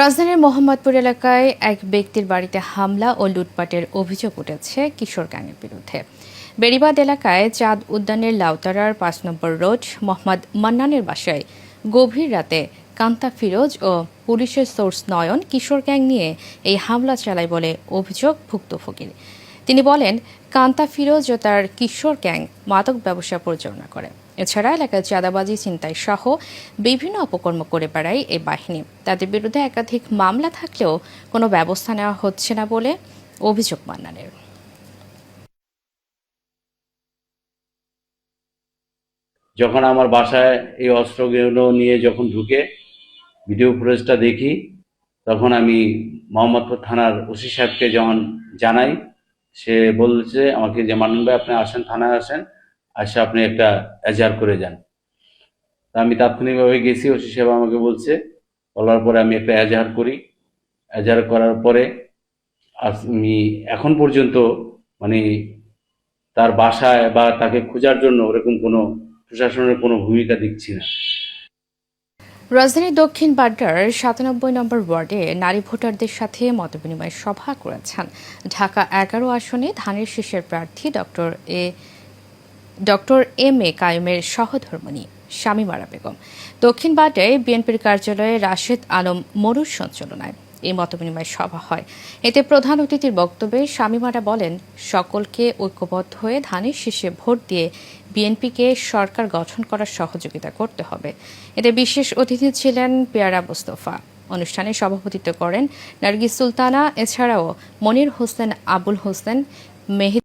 রাজধানীর মোহাম্মদপুর এলাকায় এক ব্যক্তির বাড়িতে হামলা ও লুটপাটের অভিযোগ উঠেছে কিশোর গ্যাংয়ের বিরুদ্ধে। বেড়িবাদ এলাকায় চাঁদ উদ্যানের লাউতারার পাঁচ নম্বর রোড, মোহাম্মদ মান্নানের বাসায় গভীর রাতে কান্তা ফিরোজ ও পুলিশের সোর্স নয়ন কিশোর গ্যাং নিয়ে এই হামলা চালায় বলে অভিযোগ ভুক্তভোগীর। তিনি বলেন, কান্তা ফিরোজ ও তার কিশোর গ্যাং মাদক ব্যবসা পরিচালনা করে। এছাড়া এলাকায় চাঁদাবাজি, ছিনতাই সহ বিভিন্ন অপকর্ম করে বেড়ায় এই বাহিনী। তাদের বিরুদ্ধে একাধিক মামলা থাকলেও কোনো ব্যবস্থা নেওয়া হচ্ছে না বলে অভিযোগ মান্নানের। যখন আমার বাসায় এই অস্ত্রগুলো নিয়ে যখন ঢুকে ভিডিও ফুটেজটা দেখি, তখন আমি মোহাম্মদপুর থানার ওসি সাহেবকে যখন জানাই সে বলছে, আমাকে যে মানন ভাই, আপনি আসেন, থানায় আসেন, আসে আপনি একটা এজাহার করে যান। তা আমি তাৎক্ষণিকভাবে গেছি, ওসি সাহেব আমাকে বলছে, বলার পরে আমি একটা এজাহার করি। এজাহার করার পরে আমি এখন পর্যন্ত মানে তার বাসায় বা তাকে খোঁজার জন্য ওরকম কোনো প্রশাসনের কোনো ভূমিকা দেখছি না। রাজধানীর দক্ষিণ বাড্ডার সাতানব্বই নম্বর ওয়ার্ডে নারী ভোটারদের সাথে মতবিনিময় সভা করেছেন। ঢাকা এগারো আসনে ধানের শীষের প্রার্থী doctor A, doctor M A কায়েমের সহধর্মণী শামীমারা বেগম। দক্ষিণ বাড্ডায় বিএনপির কার্যালয়ে রাশেদ আলম মরুর সঞ্চালনায়। এই মতবিনিময় সভা হয়। এতে প্রধান অতিথির বক্তব্যে শামীমারা বলেন, সকলকে ঐক্যবদ্ধ হয়ে ধানের শীষে ভোট দিয়ে বিএনপিকে সরকার গঠন করার সহযোগিতা করতে হবে। এতে বিশেষ অতিথি ছিলেন পেয়ারা মোস্তফা। অনুষ্ঠানে সভাপতিত্ব করেন নার্গিস সুলতানা, এছাড়াও মনির হোসেন, আবুল হোসেন, মেহিদ